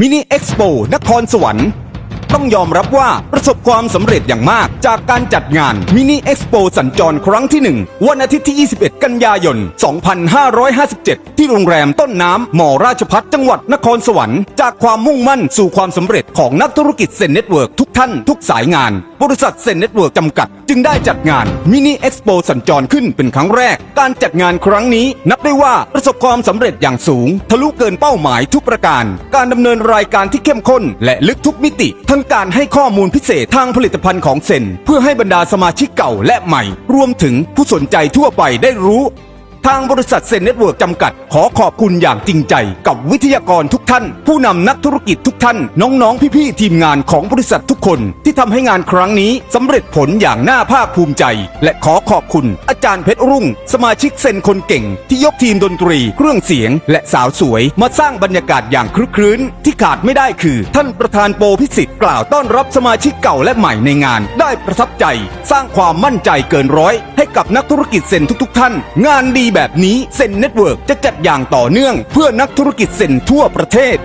มินิเอ็กซ์โปนครสวรรค์ ต้องยอมรับว่าประสบความสำเร็จอย่างมาก จากการจัดงานมินิเอ็กซ์โปสัญจรครั้งที่ 1 วันอาทิตย์ที่ 21 กันยายน 2557 ที่โรงแรมต้นน้ำหมอราชพัฒจังหวัดนครสวรรค์ จากความมุ่งมั่นสู่ความสำเร็จของนักธุรกิจเซ็นเน็ตเวิร์กทุกท่านทุกสายงาน บริษัทเซนเน็ตเวิร์กจำกัด จึงได้จัดงานมินิเอ็กซ์โปสัญจรขึ้นเป็นครั้งแรก การจัดงานครั้งนี้ นับได้ว่าประสบความสำเร็จอย่างสูง ทะลุเกินเป้าหมายทุกประการ การดำเนินรายการที่เข้มข้น และลึกทุกมิติ ทั้งการให้ข้อมูลพิเศษทางผลิตภัณฑ์ของเซน เพื่อให้บรรดาสมาชิกเก่าและใหม่ รวมถึงผู้สนใจทั่วไปได้รู้ ทางบริษัทเซนเน็ตเวิร์กจำกัด ขอขอบคุณอย่างจริงใจ กับวิทยากรทุกท่าน ผู้นำนักธุรกิจทุกท่าน น้องๆ พี่ๆ ทีมงานของบริษัททุกคน ที่ทำให้งานครั้งนี้สำเร็จผลอย่างน่าภาคภูมิใจ และขอขอบคุณ อาจารย์เพชรรุ่ง สมาชิกเซนคนเก่ง ที่ยกทีมดนตรี เครื่องเสียง และสาวสวย มาสร้างบรรยากาศอย่างคลึกครื้น ที่ขาดไม่ได้คือ ท่านประธานโปพิสิทธิ์กล่าวต้อนรับสมาชิกเก่าและใหม่ในงาน ได้ประทับใจ สร้างความมั่นใจเกินร้อย กับนักธุรกิจเซนทุก ๆ ท่าน งานดีแบบนี้เซนเน็ตเวิร์กจะจัดอย่างต่อเนื่อง เพื่อนักธุรกิจเซนทั่วประเทศ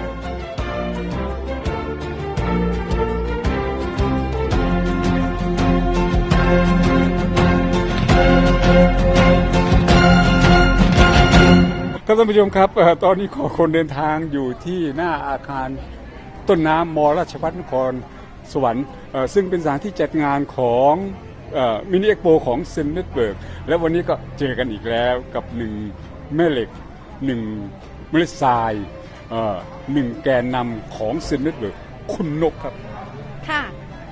ครับท่านผู้ชมครับตอนนี้ขอคนเดินทางอยู่ที่หน้าอาคารต้นน้ำมราชพัฒนครสวรรค์ซึ่งเป็นสถานที่จัดงานของ มินิเอ็กโปของเซนเนตเบิร์กและวันนี้ก็เจอกันอีกแล้วกับหนึ่งแม่เหล็กหนึ่งเมล็ดทรายเอ่อหนึ่งแกนนำของเซนเนตเบิร์กคุณนกครับ ค่ะ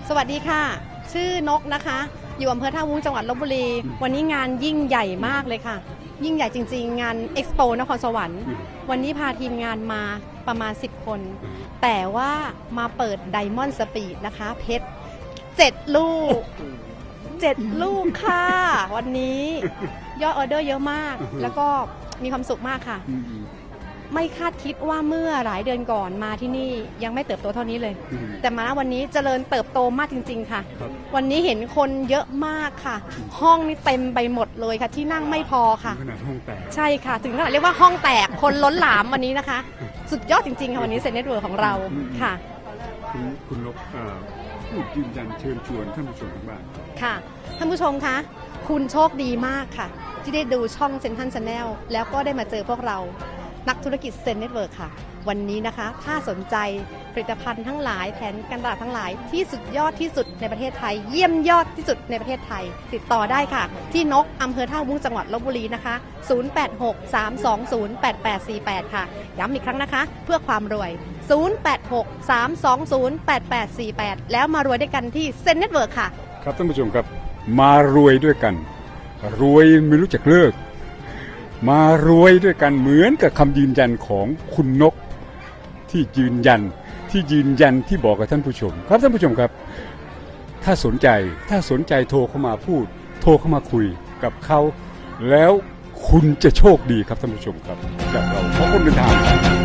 สวัสดีค่ะ ชื่อนกนะคะ อยู่อำเภอท่าวุ้งจังหวัดลบบุรี วันนี้งานยิ่งใหญ่มากเลยค่ะ ยิ่งใหญ่จริง ๆ งานเอ็กซ์โปนครสวรรค์อืมวันนี้พาทีมงานมาประมาณ 10 คน แต่ว่ามาเปิดไดมอนด์สปีดนะคะ เพชรเจ็ดลูก เจ็ดลูกค่ะ วันนี้ยอดออเดอร์เยอะมาก แล้วก็มีความสุขมากค่ะ อืมอืมไม่คาดคิดว่าเมื่อหลายเดือนก่อนมาที่นี่ยังไม่เติบโตเท่านี้เลย อืม แต่มาณวันนี้เจริญเติบโตมากจริง ๆ ค่ะ ครับ วันนี้เห็นคนเยอะมากค่ะ ห้องนี่เต็มไปหมดเลยค่ะ ที่นั่งไม่พอค่ะ ขนาดห้องแตก ใช่ค่ะ ถึงขนาดเรียกว่าห้องแตกคนล้นหลามวันนี้นะคะ สุดยอดจริง ๆ ค่ะ วันนี้เซ็นเน็ตเวิร์ของเราอืมค่ะ คุณคุณนกเอ่อ พูดยืนยันเชิญชวนท่านผู้ชมทางบ้านค่ะ ท่านผู้ชมคะคุณโชคดีมากค่ะ ที่ได้ดูช่องเซนทันชาแนลแล้วก็ได้มาเจอพวกเรา นักธุรกิจเซนเน็ตเวิร์ค่ะ วันนี้นะคะ ถ้าสนใจผลิตภัณฑ์ทั้งหลายแผนการตลาดทั้งหลายที่สุดยอดที่สุดในประเทศไทย เยี่ยมยอดที่สุดในประเทศไทย ติดต่อได้ค่ะ ที่นกอำเภอท่าวุ้งจังหวัดลบบุรีนะคะ 0863208848 ค่ะ ย้ำอีกครั้งนะคะ เพื่อความรวย 0863208848 แล้วมารวยด้วยกันที่เซนเน็ตเวิร์ค่ะ ครับท่านผู้ชมครับมารวยด้วยกัน รวยไม่รู้จักเลิก มารวยด้วยกันเหมือนกับคำยืนยันของคุณนกที่ยืนยันที่ยืนยันที่บอกกับท่านผู้ชม ครับท่านผู้ชมครับ ถ้าสนใจถ้าสนใจโทรเข้ามาพูด โทรเข้ามาคุยกับเขา แล้วคุณจะโชคดีครับท่านผู้ชมครับกับเราเพราะคุณเป็นทาง